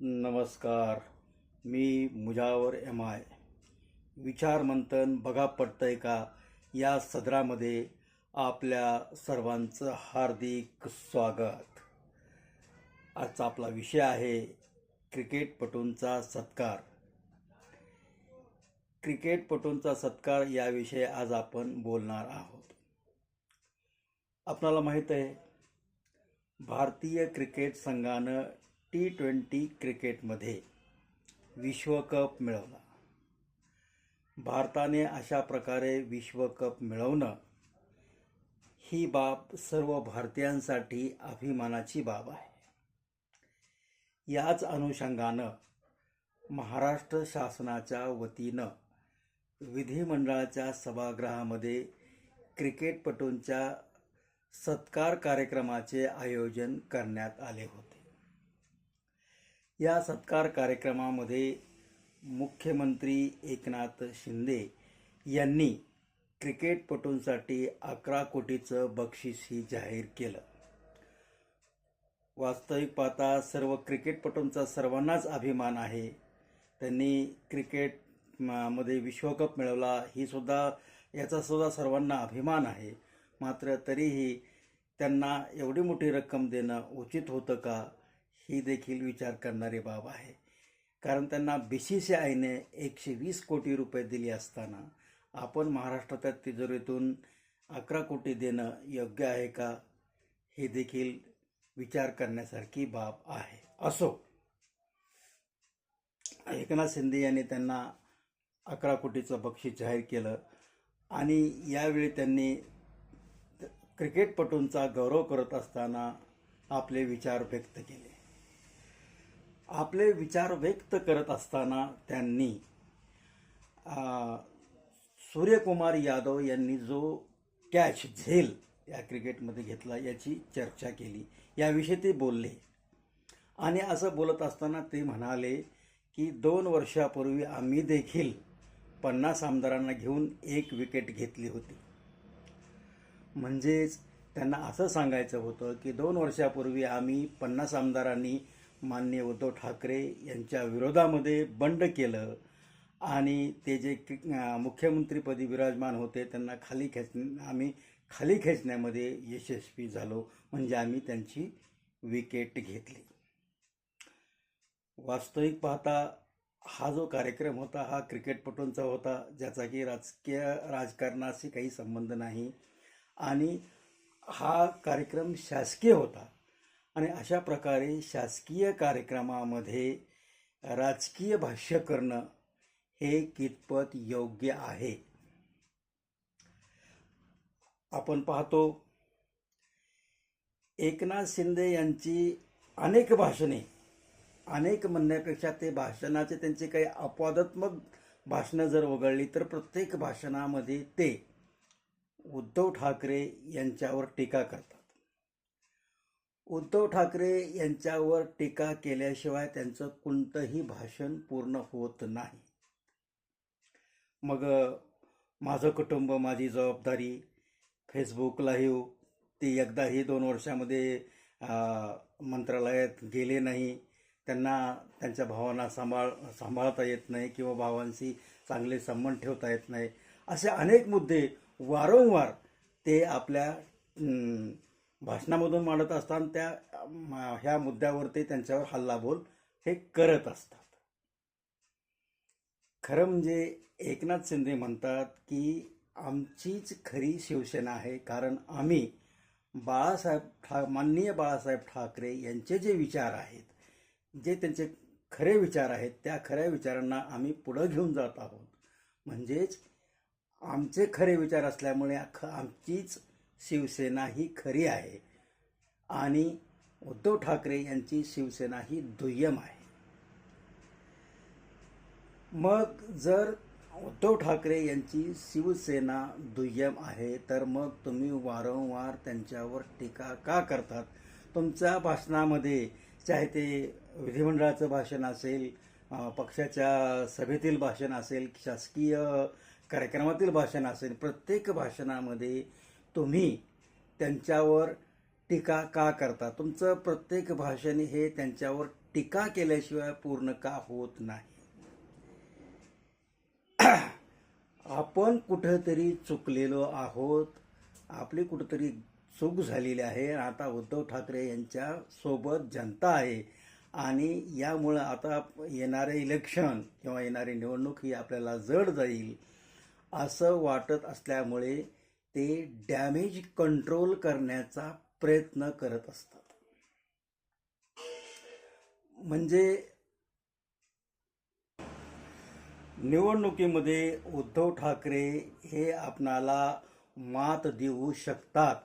नमस्कार. मी Mujawar M I विचारमंथन बघा पडतंय का? या सदरामध्ये आपल्या सर्वांचं हार्दिक स्वागत. आजचा आपला विषय आहे क्रिकेटपटूंचा सत्कार. क्रिकेटपटूंचा सत्कार याविषयी आज आपण बोलणार आहोत. आपणाला माहीत आहे भारतीय क्रिकेट संघानं टी ट्वेंटी क्रिकेटमध्ये विश्वकप मिळवला. भारताने अशा प्रकारे विश्वकप मिळवणं ही बाब सर्व भारतीयांसाठी अभिमानाची बाब आहे. याच अनुषंगानं महाराष्ट्र शासनाच्या वतीनं विधिमंडळाच्या सभागृहामध्ये क्रिकेटपटूंच्या सत्कार कार्यक्रमाचे आयोजन करण्यात आले होते. या सत्कार कार्यक्रमामध्ये मुख्यमंत्री एकनाथ शिंदे यांनी क्रिकेटपटूंसाठी अकरा कोटीचं बक्षीसही जाहीर केलं. वास्तविक पाहता सर्व क्रिकेटपटूंचा सर्वांनाच अभिमान आहे. त्यांनी क्रिकेटमध्ये विश्वकप मिळवला ही सुद्धा याचा सुद्धा सर्वांना अभिमान आहे. मात्र तरीही त्यांना एवढी मोठी रक्कम देणं उचित होतं का? ही देखील विचार करणारी बाब आहे. कारण त्यांना बी सी सी आयने एकशे वीस कोटी रुपये दिली असताना आपण महाराष्ट्राच्या तिजोरीतून अकरा कोटी देणं योग्य आहे का हे देखील विचार करण्यासारखी बाब आहे. असो एकनाथ शिंदे यांनी त्यांना अकरा कोटीचं बक्षीस जाहीर केलं आणि यावेळी त्यांनी क्रिकेटपटूंचा गौरव करत असताना आपले विचार व्यक्त केले. आपले विचार व्यक्त करत असताना त्यांनी सूर्यकुमार यादव यांनी जो कॅच झेल या क्रिकेटमध्ये घेतला याची चर्चा केली. याविषयी ते बोलले. आणि असं बोलत असताना ते म्हणाले की दोन वर्षापूर्वी आम्ही देखील पन्नास आमदारांना घेऊन एक विकेट घेतली होती. म्हणजेच त्यांना असं सांगायचं होतं की दोन वर्षापूर्वी आम्ही पन्नास आमदारांनी माननीय उद्धव ठाकरे यांच्या विरोधामध्ये बंड केलं आणि ते जे मुख्यमंत्रीपदी विराजमान होते त्यांना खाली खेच आम्ही खाली खेचण्यामध्ये यशस्वी झालो म्हणजे आम्ही त्यांची विकेट घेतली. वास्तविक पाहता हा जो कार्यक्रम होता हा क्रिकेटपटूंचा होता ज्याचा की राजकीय राजकारणाशी काही संबंध नाही आणि हा कार्यक्रम शासकीय होता. आणि अशा प्रकारे शासकीय कार्यक्रमामध्ये राजकीय भाष्य करणं हे कितपत योग्य आहे? आपण पाहतो एकनाथ शिंदे यांची अनेक भाषणे अनेक म्हणण्यापेक्षा ते भाषणाचे त्यांचे काही अपवादात्मक भाषणं जर वगळली तर प्रत्येक भाषणामध्ये ते उद्धव ठाकरे यांच्यावर टीका करतात. उद्धव ठाकरे यांच्यावर टीका केल्याशिवाय त्यांचं कोणतंही भाषण पूर्ण होत नाही. मग माझं कुटुंब माझी जबाबदारी फेसबुक लाईव्ह ते एकदाही दोन वर्षामध्ये मंत्रालयात गेले नाही. त्यांना त्यांच्या भावांना सांभाळ सांभाळता येत नाही किंवा भावांशी चांगले संबंध ठेवता येत नाही. असे अनेक मुद्दे वारंवार ते आपल्या भाषणामधून मांडत असताना त्या ह्या मुद्द्यावरती त्यांच्यावर हल्लाबोल हे करत असतात. खरं म्हणजे एकनाथ शिंदे म्हणतात की आमचीच खरी शिवसेना आहे कारण आम्ही बाळासाहेब ठा माननीय बाळासाहेब ठाकरे यांचे जे विचार आहेत जे त्यांचे खरे विचार आहेत त्या खऱ्या विचारांना आम्ही पुढं घेऊन जात आहोत. म्हणजेच आमचे खरे विचार असल्यामुळे ख आमचीच शिवसेना ही खरी आहे. आणि उद्धव ठाकरे यांची शिवसेना ही दुय्यम आहे. मग जर उद्धव ठाकरे यांची शिवसेना दुय्यम आहे तर मग तुम्ही वारंवार त्यांच्यावर टीका का करतात? तुमच्या भाषणामध्ये चाहे ते विधिमंडळाचं भाषण असेल पक्षाच्या सभेतील भाषण असेल शासकीय कार्यक्रमातील भाषण असेल प्रत्येक भाषणामध्ये तुम्ही त्यांच्यावर टीका का करता? तुमचं प्रत्येक भाषण हे त्यांच्यावर टीका केल्याशिवाय पूर्ण का होत नाही? आपण कुठंतरी चुकलेलो आहोत. आपली कुठंतरी चूक झालेली आहे. आता उद्धव ठाकरे यांच्या सोबत जनता आहे. आणि यामुळं आता येणारे इलेक्शन किंवा येणारी निवडणूक ही आपल्याला जड जाईल असं वाटत असल्यामुळे ते डॅमेज कंट्रोल करण्याचा प्रयत्न करत असतात. म्हणजे निवडणुकीमध्ये उद्धव ठाकरे हे आपणाला मात देऊ शकतात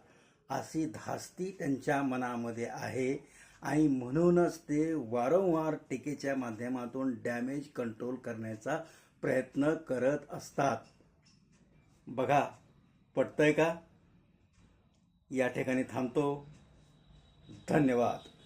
अशी धास्ती त्यांच्या मनामध्ये आहे आणि म्हणूनच ते वारंवार टीकेच्या माध्यमातून डॅमेज कंट्रोल करण्याचा प्रयत्न करत असतात. बघा पटतंय का? या ठिकाणी थांबतो. धन्यवाद.